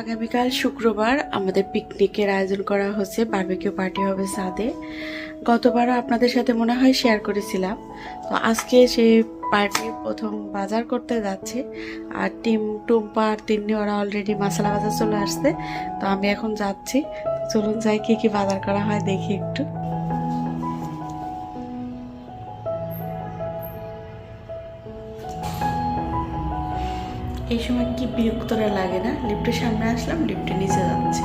আগামীকাল শুক্রবার আমাদের পিকনিকের আয়োজন করা হচ্ছে বার্বিকিউ পার্টি হবে সাদে। গতবারও আপনাদের সাথে মনে হয় শেয়ার করেছিলাম। তো আজকে সেই পার্টি প্রথম বাজার করতে যাচ্ছে, আর টিম টুম্পা আর তিন্নি, ওরা অলরেডি মশলা বাজার চলে আসছে। তো আমি এখন যাচ্ছি। চলুন যাই, কী কী বাজার করা হয় দেখি একটু। এই সময় কি বিরক্তরা লাগে না? লিফটের সামনে আসলাম লিফটে নিচে যাচ্ছে।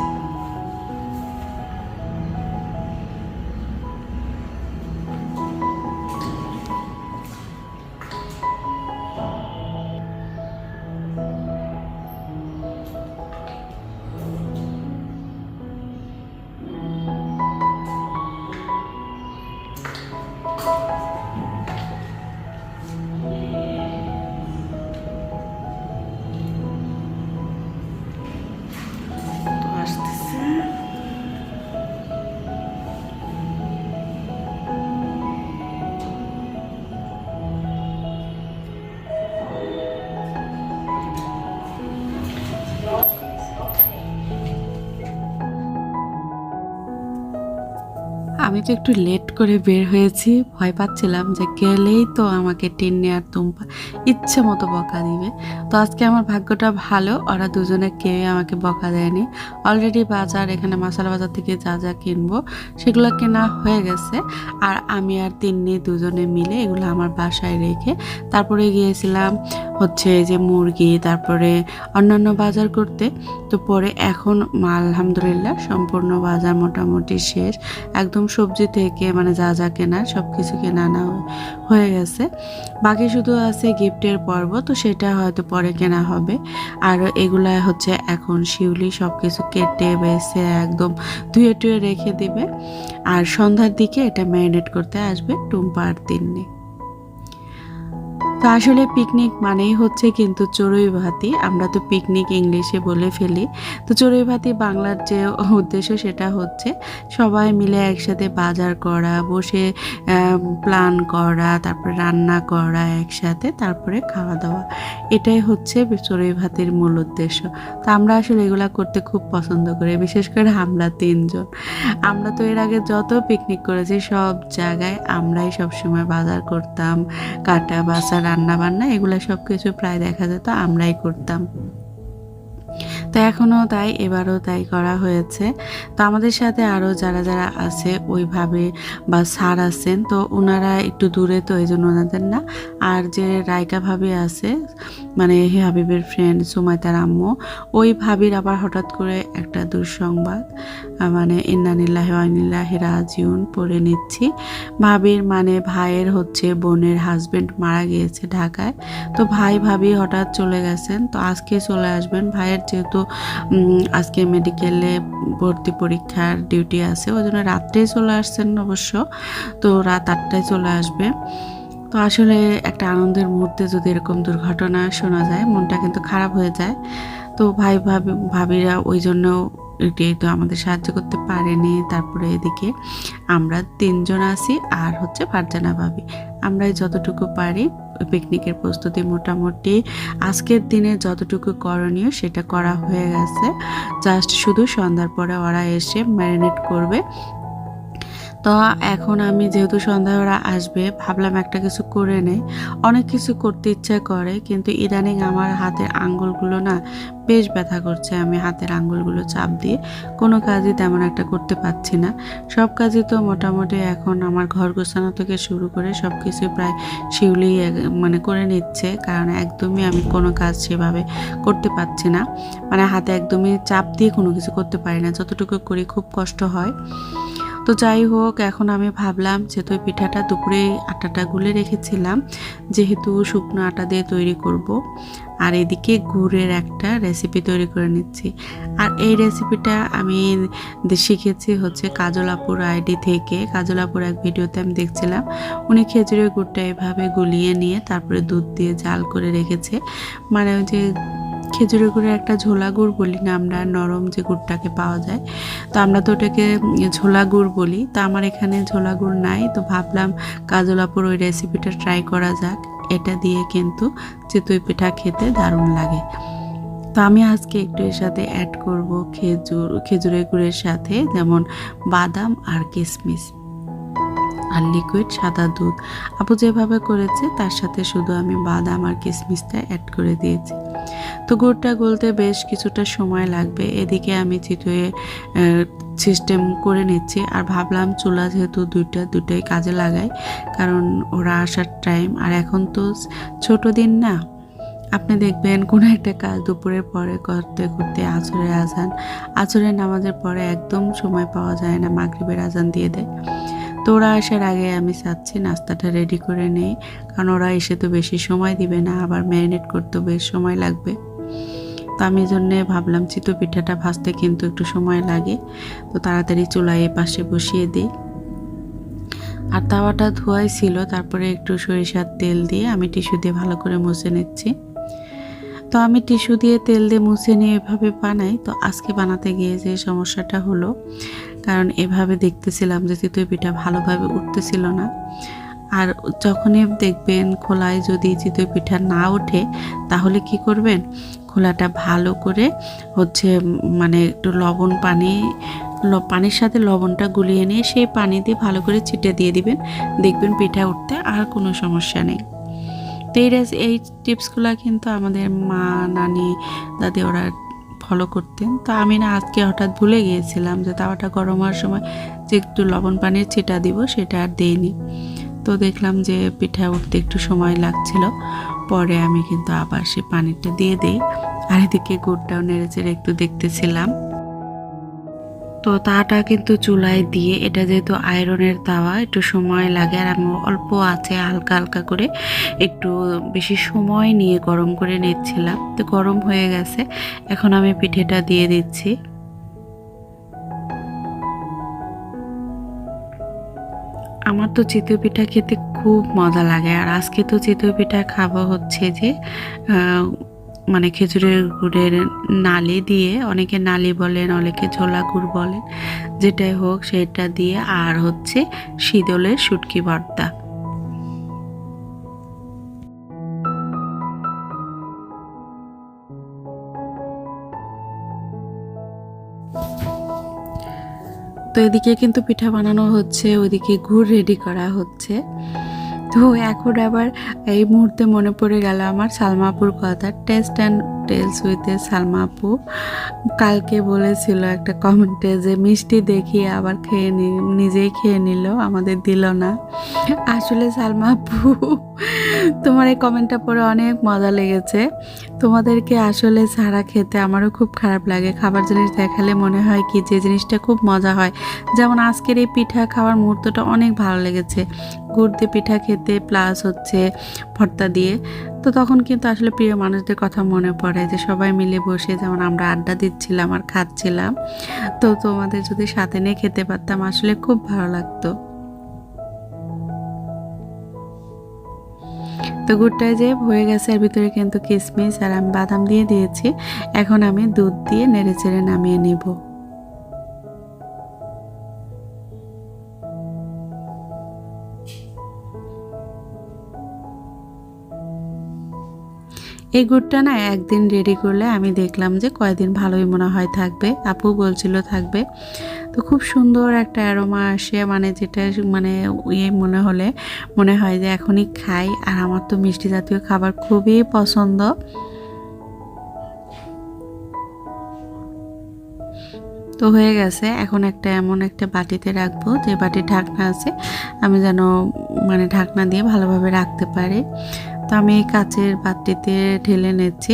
আমি তো একটু লেট করে বের হয়েছি, ভয় পাচ্ছিলাম যে গেলেই তো আমাকে টেনে আর তুম্পা ইচ্ছে মতো বকা দিবে। তো আজকে আমার ভাগ্যটা ভালো, ওরা দুজনে কেউ আমাকে বকা দেয়নি। অলরেডি বাজার, এখানে মশলা বাজার থেকে যা যা কিনবো, সেগুলো কেনা হয়ে গেছে। আর আমি আর তিন্নি দুজনে মিলে এগুলো আমার বাসায় রেখে তারপরে গিয়েছিলাম হচ্ছে যে মুরগি, তারপরে অন্যান্য বাজার করতে। তো পরে এখন আলহামদুলিল্লাহ সম্পূর্ণ বাজার মোটামুটি শেষ। একদম সবজি থেকে মানে যা যা কেনার সব কিছু কেনা আনা হয়ে গেছে। বাকি শুধু আছে গিফটের পর্ব, তো সেটা হয়তো পরে কেনা হবে। আর এগুলা হচ্ছে এখন শিউলি সব কিছু কেটে, বেছে, একদম ধুয়ে টুয়ে রেখে দিবে। আর সন্ধ্যার দিকে এটা ম্যারিনেট করতে আসবে টুম্পা আর তিন্নি তো আসলে পিকনিক মানেই হচ্ছে কিন্তু চড়ুই ভাতি। আমরা তো পিকনিক ইংলিশে বলে ফেলি। তো চড়ুই ভাতি বাংলার যে উদ্দেশ্য সেটা হচ্ছে সবাই মিলে একসাথে বাজার করা, বসে প্ল্যান করা, তারপরে রান্না করা একসাথে, তারপরে খাওয়া দাওয়া। এটাই হচ্ছে চড়ুই ভাতির মূল উদ্দেশ্য। তো আমরা আসলে এগুলা করতে খুব পছন্দ করি, বিশেষ করে আমরা তিনজন। আমরা তো এর আগে যত পিকনিক করেছি সব জায়গায় আমরাই সবসময় বাজার করতাম, কাটা বাসা রান্না বান্না এগুলো সব কিছু প্রায় দেখা যেত, আমরাই করতাম। তো এখনও তাই, এবারও তাই করা হয়েছে। তো আমাদের সাথে আরও যারা যারা আছে, ওইভাবে বা স্যার আছেন, তো ওনারা একটু দূরে, তো এই জন্য ওনাদের না। আর যে রায়কা ভাবি আছে মানে হে হাবিবের ফ্রেন্ড সুমাইতার আম্মু, ওই ভাবির আবার হঠাৎ করে একটা দুঃসংবাদ। মানে ইন্নানিল্লাহ ওয়াইনিল্লাহ রাজিউন পড়ে নিচ্ছি। ভাবির মানে ভাইয়ের হচ্ছে বোনের হাজবেন্ড মারা গিয়েছে ঢাকায়। তো ভাই ভাবি হঠাৎ চলে গেছেন। তো আজকে চলে আসবেন। ভাইয়ের যেহেতু আজকে মেডিকেলে ভর্তি পরীক্ষার ডিউটি আছে ওই জন্য রাত্রেই চলে আসছেন অবশ্য। তো রাত আটটায় চলে আসবে। তো আসলে একটা আনন্দের মুহূর্তে যদি এরকম দুর্ঘটনা শোনা যায়, মনটা কিন্তু খারাপ হয়ে যায়। তো ভাই ভাবি, ভাবিরা ওই জন্য এটি তো আমাদের সাহায্য করতে পারেনি। তারপরে এদিকে আমরা তিনজন আছি আর হচ্ছে ফারজানা ভাবি। আমরা যতটুকু পারি পিকনিকের প্রস্তুতি মোটামুটি। আজকের দিনে যতটুকু করণীয় সেটা করা হয়ে গেছে। জাস্ট শুধু সন্ধ্যার পরে ওরা এসে ম্যারিনেট করবে। তো এখন আমি যেহেতু সন্ধ্যায় ওরা আসবে, ভাবলাম একটা কিছু করে নেই। অনেক কিছু করতে ইচ্ছা করে, কিন্তু ইদানিং আমার হাতের আঙ্গুলগুলো না বেশ ব্যথা করছে। আমি হাতের আঙ্গুলগুলো চাপ দিয়ে কোনো কাজই তেমন একটা করতে পারছি না। সব কাজই তো মোটামুটি এখন আমার ঘর গোছানো থেকে শুরু করে সব কিছুই প্রায় শিউলি মানে করে নিচ্ছে, কারণ একদমই আমি কোনো কাজ সেভাবে করতে পারছি না। মানে হাতে একদমই চাপ দিয়ে কোনো কিছু করতে পারি না। যতটুকু করি খুব কষ্ট হয়। তো যাই হোক, এখন আমি ভাবলাম যে ওই পিঠাটা দুপুরে আটাটা গুলে রেখেছিলাম, যেহেতু শুকনো আটা দিয়ে তৈরি করব। আর এদিকে গুড়ের একটা রেসিপি তৈরি করে নিচ্ছি। আর এই রেসিপিটা আমি শিখেছি হচ্ছে কাজলাপুর আইডি থেকে। কাজলাপুর এক ভিডিওতে আমি দেখছিলাম, উনি খেজুরের গুড়টা এভাবে গুলিয়ে নিয়ে তারপরে দুধ দিয়ে জাল করে রেখেছে। মানে ওই যে খেজুরের গুড়ের একটা ঝোলা গুড় বলি না, আমরা নরম যে গুড়টাকে পাওয়া যায়। তো আমরা তো ওটাকে ঝোলা গুড় বলি। তো আমার এখানে ঝোলা গুড় নাই, তো ভাবলাম কাজলাপুর ওই রেসিপিটা ট্রাই করা যাক। এটা দিয়ে কিন্তু চিতই পিঠা খেতে দারুণ লাগে। তো আমি আজকে একটু এর সাথে অ্যাড করব খেজুর, খেজুরের গুড়ের সাথে যেমন বাদাম আর কিশমিশ আর লিকুইড সাদা দুধ। আপু যেভাবে করেছে, তার সাথে শুধু আমি বাদাম আর কিশমিশটা অ্যাড করে দিয়েছি। তো গুড়টা গলতে বেশ কিছুটা সময় লাগবে। এদিকে আমি চিতয়ে সিস্টেম করে নিচ্ছি। আর ভাবলাম চুলা যেহেতু দুইটা দুটোই কাজে লাগাই, কারণ ওরা আসার টাইম আর এখন তো ছোট দিন না। আপনি দেখবেন কোনো একটা কাজ দুপুরের পরে করতে করতে আছরের আজান। আছরের নামাজের পরে একদম সময় পাওয়া যায় না, মাগরিবের আজান দিয়ে দেয়। তো ওরা আসার আগে আমি চাচ্ছি নাস্তাটা রেডি করে নেই, কারণ ওরা এসে তো বেশি সময় দিবে না, আবার ম্যারিনেট করতে বেশ সময় লাগবে। তো আমি এই জন্যে ভাবলাম চিতু পিঠাটা ভাজতে কিন্তু একটু সময় লাগে। তো তাড়াতাড়ি চুলায় এ পাশে বসিয়ে দিই। আর তাওয়াটা ধোয়াই ছিল, তারপরে একটু সরিষার তেল দিয়ে আমি টিস্যু দিয়ে ভালো করে মুছে নিচ্ছি। তো আমি টিস্যু দিয়ে তেল দিয়ে মুছে নিয়ে এভাবে বানাই। তো আজকে বানাতে গিয়ে যে সমস্যাটা হলো, কারণ এভাবে দেখতেছিলাম যে চিতই পিঠা ভালোভাবে উঠতেছিল না। আর যখনই দেখবেন খোলায় যদি চিতই পিঠা না ওঠে, তাহলে কি করবেন? খোলাটা ভালো করে হচ্ছে মানে একটু লবণ পানি পানির সাথে লবণটা গুলিয়ে নিয়ে সেই পানি দিয়ে ভালো করে ছিটে দিয়ে দিবেন। দেখবেন পিঠা উঠতে আর কোনো সমস্যা নেই। তো এই এই টিপসগুলো কিন্তু আমাদের মা, নানি, দাদি ওরা ফলো করতেন। তো আমি না আজকে হঠাৎ ভুলে গিয়েছিলাম যে তাওয়াটা গরম হওয়ার সময় যে একটু লবণ পানির ছিটা দিব সেটা আর দেইনি। তো দেখলাম যে পিঠা উঠতে একটু সময় লাগছিল। পরে আমি কিন্তু আবার সে পানিটা দিয়ে দিই। আর এদিকে গুড়টাও নেড়ে চেড়ে একটু দেখতেছিলাম। তো তাটা কিন্তু চুলায় দিয়ে, এটা যেহেতু আয়রনের তাওয়া, একটু সময় লাগে আর আমি অল্প আছে হালকা হালকা করে একটু বেশি সময় নিয়ে গরম করে নিচ্ছিলাম। তো গরম হয়ে গেছে, এখন আমি পিঠেটা দিয়ে দিচ্ছি। আমার তো চিতই পিঠা খেতে খুব মজা লাগে আর আজকে তো চিতই পিঠা খাব হচ্ছে যে মানে খেজুরের গুড়ের নালি দিয়ে, অনেকে নালি বলেন, অনেকে ঝোলা গুড় বলেন, যেটাই হোক সেটা দিয়ে, আর হচ্ছে শীতলের শুটকি ভর্তা। তো এদিকে কিন্তু পিঠা বানানো হচ্ছে, ওইদিকে গুড় রেডি করা হচ্ছে। তো এখন আবার এই মুহূর্তে মনে পড়ে গেল আমার সালমাপুর কথা taste and tales with Salma আপু। কালকে বলেছিল একটা কমেন্টে যে, মিষ্টি দেখিয়ে আবার খেয়ে নি, নিজেই খেয়ে নিল, আমাদের দিল না। আসলে সালমা আপু, তোমার এই কমেন্টটা পড়ে অনেক মজা লেগেছে। তোমাদেরকে আসলে ছাড়া খেতে আমারও খুব খারাপ লাগে। খাবার জিনিস দেখালে মনে হয় কি, যে জিনিসটা খুব মজা হয়। যেমন আজকের এই পিঠা খাওয়ার মুহূর্তটা অনেক ভালো লেগেছে। গুড় দিয়ে পিঠা খেতে, প্লাস হচ্ছে ভর্তা দিয়ে। তো তখন কিন্তু আসলে প্রিয় মানুষদের কথা মনে পড়ে যে সবাই মিলে বসে যেমন আমরা আড্ডা দিচ্ছিলাম আর খাচ্ছিলাম। তো তোমাদের যদি সাথে নিয়ে খেতে পারতাম আসলে খুব ভালো লাগতো। তো গুড়টায় যে হয়ে গেছে এর ভিতরে কিন্তু কিশমিশ আর আমি বাদাম দিয়ে দিয়েছি। এখন আমি দুধ দিয়ে নেড়ে চেড়ে নামিয়ে নিব। এই গুড়টা না একদিন রেডি করলে আমি দেখলাম যে কয়েকদিন ভালোই মনে হয় থাকবে। আপু বলছিল থাকবে। তো খুব সুন্দর একটা অ্যারোমা আসে মানে যেটা মানে ইয়ে মনে হলে মনে হয় যে এখনই খাই। আর আমার তো মিষ্টি জাতীয় খাবার খুবই পছন্দ। তো হয়ে গেছে। এখন একটা এমন একটা বাটিতে রাখব, যে বাটির ঢাকনা আছে, আমি যেন মানে ঢাকনা দিয়ে ভালোভাবে রাখতে পারি। তো আমি কাচের পাত্রিতে ঢেলে নিচ্ছি।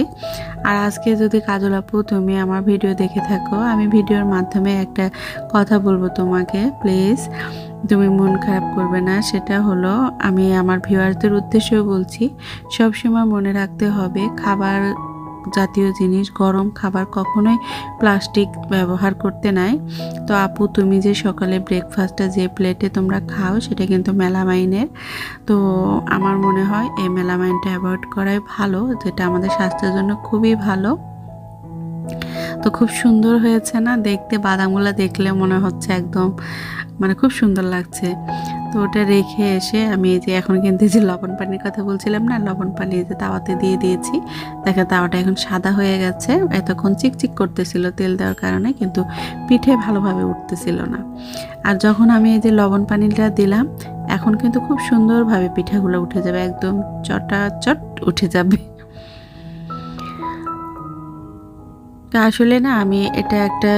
আর আজকে যদি কাজল আপু, তুমি আমার ভিডিও দেখে থাকো, আমি ভিডিওর মাধ্যমে একটা কথা বলব তোমাকে প্লিজ তুমি মন খারাপ করবে না, সেটা হলো আমি আমার ভিউয়ারদের উদ্দেশ্যেও বলছি, সবসময় মনে রাখতে হবে, খাবার জাতীয় জিনিস, গরম খাবার কখনোই প্লাস্টিক ব্যবহার করতে নাই। তো আপু, তুমি যে সকালে ব্রেকফাস্টটা যে প্লেটে তোমরা খাও, সেটা কিন্তু মেলামাইনের। তো আমার মনে হয় এই মেলামাইনটা অ্যাভয়েড করাই ভালো, যেটা আমাদের স্বাস্থ্যের জন্য খুবই ভালো। তো খুব সুন্দর হয়েছে না? দেখতে বাদামগুলো দেখলে মনে হচ্ছে একদম মানে খুব সুন্দর লাগছে। তো ওটা রেখে এসে আমি এই যে এখন কিন্তু যে লবণ পানির কথা বলছিলাম না? লবণ পানি যে তাওয়াতে দিয়ে দিয়েছি। দেখা তাওয়াটা এখন সাদা হয়ে গেছে। এতক্ষণ চিকচিক করতেছিল তেল দেওয়ার কারণে, কিন্তু পিঠে ভালোভাবে উঠতেছিল না। আর যখন আমি এই যে লবণ পানিটা দিলাম, এখন কিন্তু খুব সুন্দরভাবে পিঠাগুলো উঠে যাবে, একদম চটা চট উঠে যাবে। তো আসলে না, আমি এটা একটা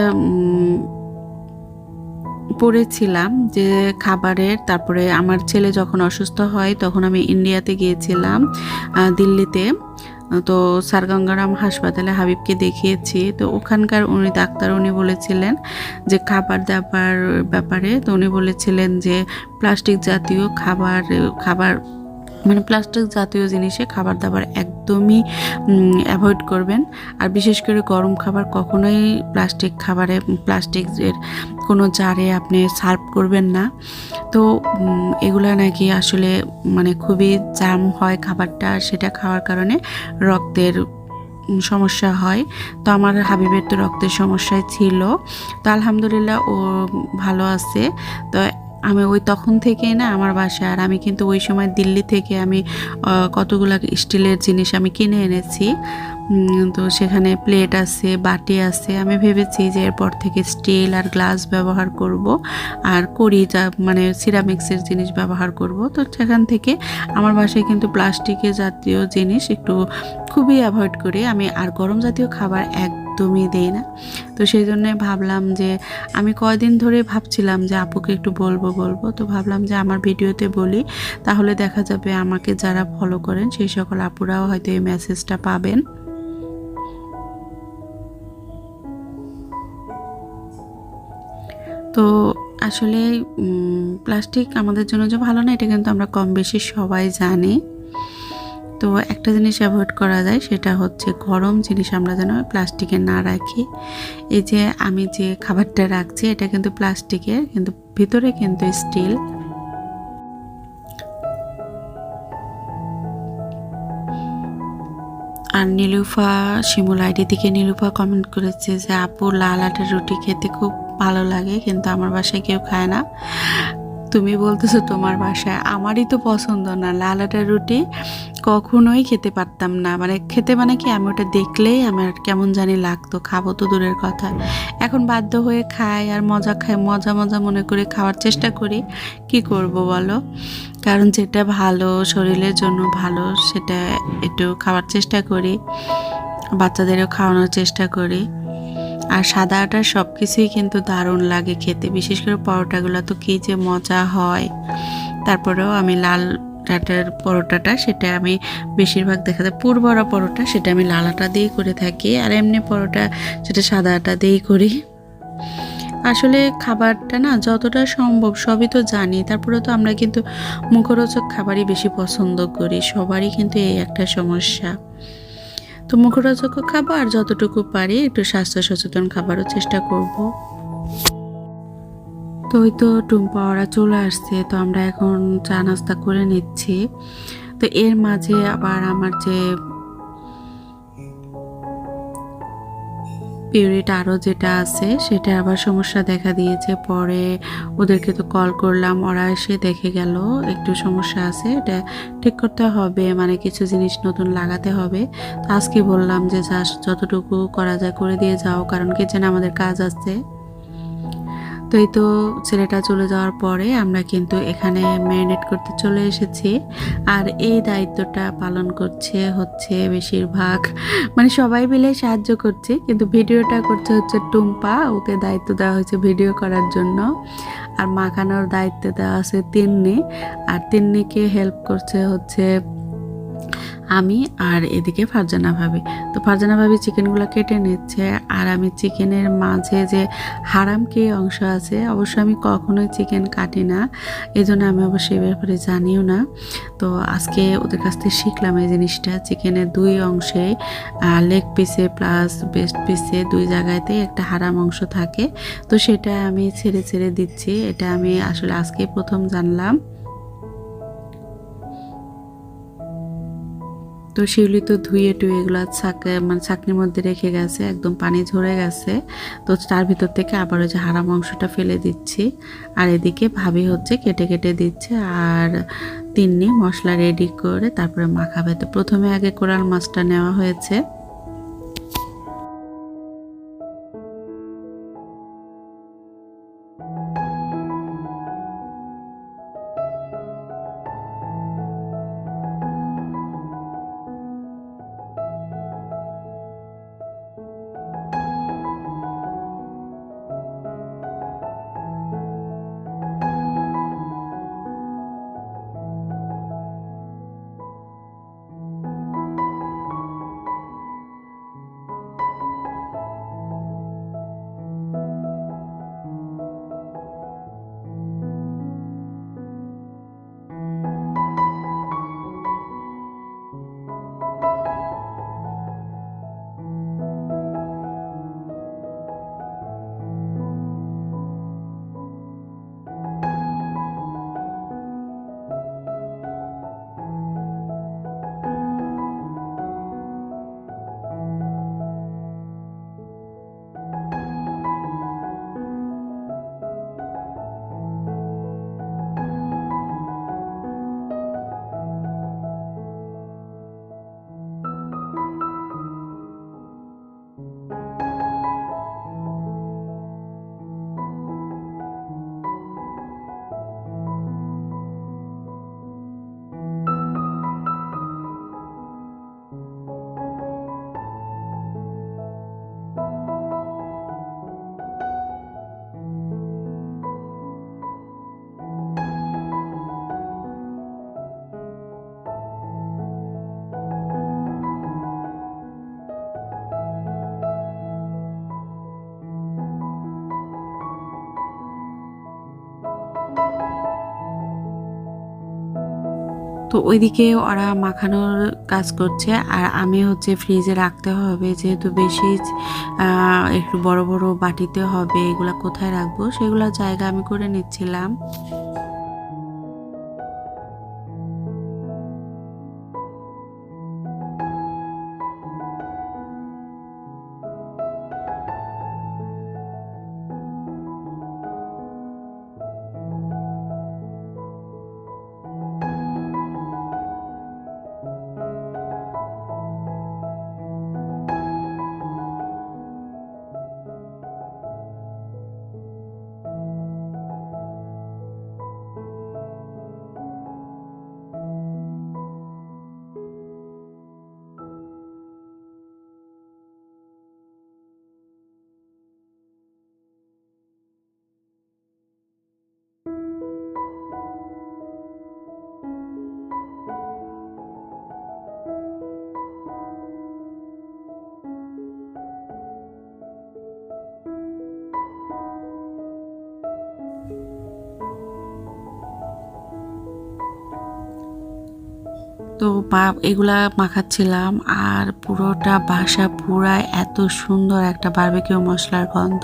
পড়েছিলাম যে খাবারের, তারপরে আমার ছেলে যখন অসুস্থ হয়, তখন আমি ইন্ডিয়াতে গিয়েছিলাম দিল্লিতে। তো স্যার গঙ্গারাম হাসপাতালে হাবিবকে দেখিয়েছি। তো ওখানকার উনি ডাক্তার উনি বলেছিলেন যে খাবার দাবার ব্যাপারে, তো উনি বলেছিলেন যে প্লাস্টিক জাতীয় খাবার খাবার মানে প্লাস্টিক জাতীয় জিনিসে খাবার দাবার একদমই অ্যাভয়েড করবেন। আর বিশেষ করে গরম খাবার কখনোই প্লাস্টিক খাবারে প্লাস্টিকের কোনো জারে আপনি সার্ভ করবেন না। তো এগুলো নাকি আসলে মানে খুবই জাম হয় খাবারটা, সেটা খাওয়ার কারণে রক্তের সমস্যা হয়। তো আমার হাবিবের তো রক্তের সমস্যায় ছিল। তো আলহামদুলিল্লাহ ও ভালো আছে। তো আমি ওই তখন থেকেই না আমার বাসায়, আর আমি কিন্তু ওই সময় দিল্লি থেকে আমি কতগুলো স্টিলের জিনিস আমি কিনে এনেছি। তো সেখানে প্লেট আছে, বাটি আছে। আমি ভেবেছি যে এরপর থেকে স্টিল আর গ্লাস ব্যবহার করব, আর করি যা মানে সিরামিক্সের জিনিস ব্যবহার করব। তো সেখান থেকে আমার বাসায় কিন্তু প্লাস্টিকের জাতীয় জিনিস একটু খুবই অ্যাভয়েড করি। আমি আর গরম জাতীয় খাবার একদমই দেই না। তো সেই জন্য ভাবলাম যে, আমি কয়দিন ধরে ভাবছিলাম যে আপুকে একটু বলব বলব। তো ভাবলাম যে আমার ভিডিওতে বলি, তাহলে দেখা যাবে আমাকে যারা ফলো করেন, সেই সকল আপুরাও হয়তো এই মেসেজটা পাবেন। তো আসলে প্লাস্টিক আমাদের জন্য যে ভালো না, এটা কিন্তু আমরা কম বেশি সবাই জানি। তো একটা জিনিস অ্যাভয়েড করা যায়, সেটা হচ্ছে গরম জিনিস আমরা যেন প্লাস্টিকে না রাখি। এই যে আমি যে খাবারটা রাখছি, এটা কিন্তু প্লাস্টিকের, কিন্তু ভিতরে কিন্তু স্টিল আর নীলুফা, শিমুল আইডি থেকে নীলুফা কমেন্ট করেছে যে, আপু, লাল আটার রুটি খেতে খুব ভালো লাগে, কিন্তু আমার বাসায় কেউ খায় না। তুমি বলতেছো তোমার বাসায়, আমারই তো পছন্দ না। লাল আটার রুটি কখনোই খেতে পারতাম না। মানে খেতে মানে কি, আমি ওটা দেখলেই আমার কেমন জানি লাগতো, খাব তো দূরের কথা। এখন বাধ্য হয়ে খাই আর মজা খাই, মজা মজা মনে করে খাওয়ার চেষ্টা করি। কি করব বলো? কারণ যেটা ভালো, শরীরের জন্য ভালো, সেটা একটু খাওয়ার চেষ্টা করি। বাচ্চাদেরও খাওয়ানোর চেষ্টা করি। আর সাদা আটার সব কিছুই কিন্তু দারুণ লাগে খেতে, বিশেষ করে পরোটাগুলো তো কী যে মজা হয়। তারপরেও আমি লাল আটার পরোটাটা, সেটা আমি বেশিরভাগ দেখা যায় পুরবড়া পরোটা, সেটা আমি লাল আটা দিয়েই করে থাকি, আর এমনি পরোটা সেটা সাদা আটা দিয়েই করি। আসলে খাবারটা না যতটা সম্ভব সবই তো জানি তারপরে তো আমরা কিন্তু মুখরোচক খাবারই বেশি পছন্দ করি, সবারই কিন্তু এই একটা সমস্যা। তো মুখরোচক খাবার যতটুকু পারি একটু স্বাস্থ্য সচেতন খাবারও চেষ্টা করব। তো ওই তো টুম্পা, ওরা চলে আসছে, তো আমরা এখন চা নাস্তা করে নিচ্ছি। তো এর মাঝে আবার আমার যে পিরিয়ড আরও যেটা আছে, সেটা আবার সমস্যা দেখা দিয়েছে। পরে ওদেরকে তো কল করলাম, ওরা এসে দেখে গেল, একটু সমস্যা আছে, এটা ঠিক করতে হবে মানে কিছু জিনিস নতুন লাগাতে হবে। আজকে বললাম যে, যা, যতটুকু করা যায় করে দিয়ে যাও, কারণ কিচেনে আমাদের কাজ আছে। তো এই তো ছেলেটা চলে যাওয়ার পরে আমরা কিন্তু এখানে ম্যারিনেট করতে চলে এসেছি। আর এই দায়িত্বটা পালন করছে হচ্ছে বেশিরভাগ মানে সবাই মিলে সাহায্য করছে। কিন্তু ভিডিওটা করছে হচ্ছে টুম্পা, ওকে দায়িত্ব দেওয়া হয়েছে ভিডিও করার জন্য। আর মাখানোর দায়িত্ব দেওয়া আছে তিন্নি। আর তিন্নিকে হেল্প করছে হচ্ছে আমি আর এদিকে ফারজানা ভাবি। তো ফারজানা ভাবি চিকেনগুলো কেটে নিচ্ছে আর আমি চিকেনের মাঝে যে হারাম কি অংশ আছে, অবশ্য আমি কখনোই চিকেন কাটি না। এই জন্য আমি অবশ্যই এই ব্যাপারে জানিও না। তো আজকে ওদের কাছ থেকে শিখলাম এই জিনিসটা, চিকেনের দুই অংশে লেগ পিসে প্লাস বেস্ট পিসে দুই জায়গাতেই একটা হারাম অংশ থাকে। তো সেটা আমি ছেড়ে ছেড়ে দিচ্ছি। এটা আমি আসলে আজকে প্রথম জানলাম। তো শিউলি তো ধুয়ে টুয়ে এগুলো ছাক মানে ছাঁকনির মধ্যে রেখে গেছে, একদম পানি ঝরে গেছে। তো তার ভিতর থেকে আবার ওই যে হারা মাংসটা ফেলে দিচ্ছি। আর এদিকে ভাবি হচ্ছে কেটে কেটে দিচ্ছে আর তিন্নি মশলা রেডি করে তারপরে মাখাবে। তো প্রথমে আগে কোরাল মাছটা নেওয়া হয়েছে। তো ওইদিকে ওরা মাখানোর কাজ করছে। আর আমি হচ্ছে ফ্রিজে রাখতে হবে যেহেতু বেশি একটু বড় বড় বাটিতে হবে, এগুলা কোথায় রাখব? সেগুলো জায়গা আমি করে নিচ্ছিলাম। তো মা এগুলা মাখাচ্ছিলাম আর পুরোটা বাসা পুরায় এত সুন্দর একটা বারবিকিউ মশলার গন্ধ।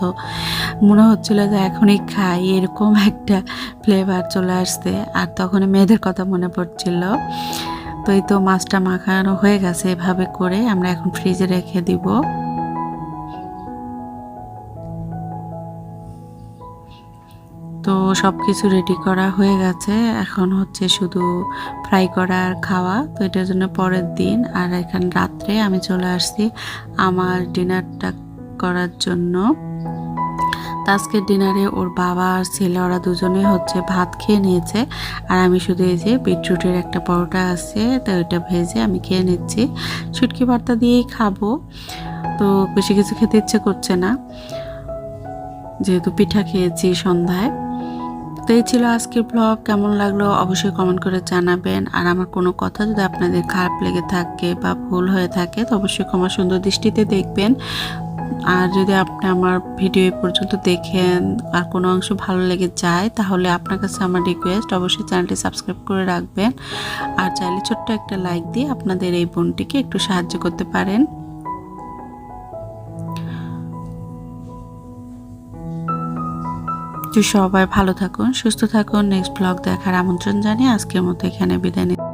মনে হচ্ছিল যে এখনই খাই, এরকম একটা ফ্লেভার চলে আসছে। আর তখন মেয়েদের কথা মনে পড়ছিল। তো এই তো মাছটা মাখানো হয়ে গেছে এভাবে করে, আমরা এখন ফ্রিজে রেখে দিব। তো সব কিছু রেডি করা হয়ে গেছে। এখন হচ্ছে শুধু ফ্রাই করা আর খাওয়া, তো এটার জন্য পরের দিন। আর এখানে রাত্রে আমি চলে আসছি আমার ডিনারটা করার জন্য। আজকের ডিনারে ওর বাবা আর ছেলে, ওরা দুজনে হচ্ছে ভাত খেয়ে নিয়েছে। আর আমি শুধু এই যে বিটরুটের একটা পরোটা আছে, তো ওইটা ভেজে আমি খেয়ে নিচ্ছি। শুটকি ভর্তা দিয়েই খাব। তো বেশি কিছু খেতে ইচ্ছে করছে না। যেহেতু পিঠা খেয়েছি সন্ধ্যায়। তো এই ছিল আজকের ব্লগ কেমন লাগল অবশ্যই কমেন্ট করে জানাবেন। আর আমার কোনো কথা যদি আপনাদের খারাপ লেগে থাকে বা ভুল হয়ে থাকে, তো অবশ্যই ক্ষমা সুন্দর দৃষ্টিতে দেখবেন। আর যদি আপনি আমার ভিডিও পর্যন্ত দেখেন আর কোনো অংশ ভালো লেগে যায়, তাহলে আপনার কাছে আমার রিকোয়েস্ট অবশ্যই চ্যানেলটি সাবস্ক্রাইব করে রাখবেন। আর চাইলে ছোট্ট একটা লাইক দিয়ে আপনাদের এই বোনটিকে একটু সাহায্য করতে পারেন। সবাই ভালো থাকুন, সুস্থ থাকুন নেক্সট ব্লগ দেখার আমন্ত্রণ জানিয়ে আজকের মতো এখানে বিদায় নিচ্ছি।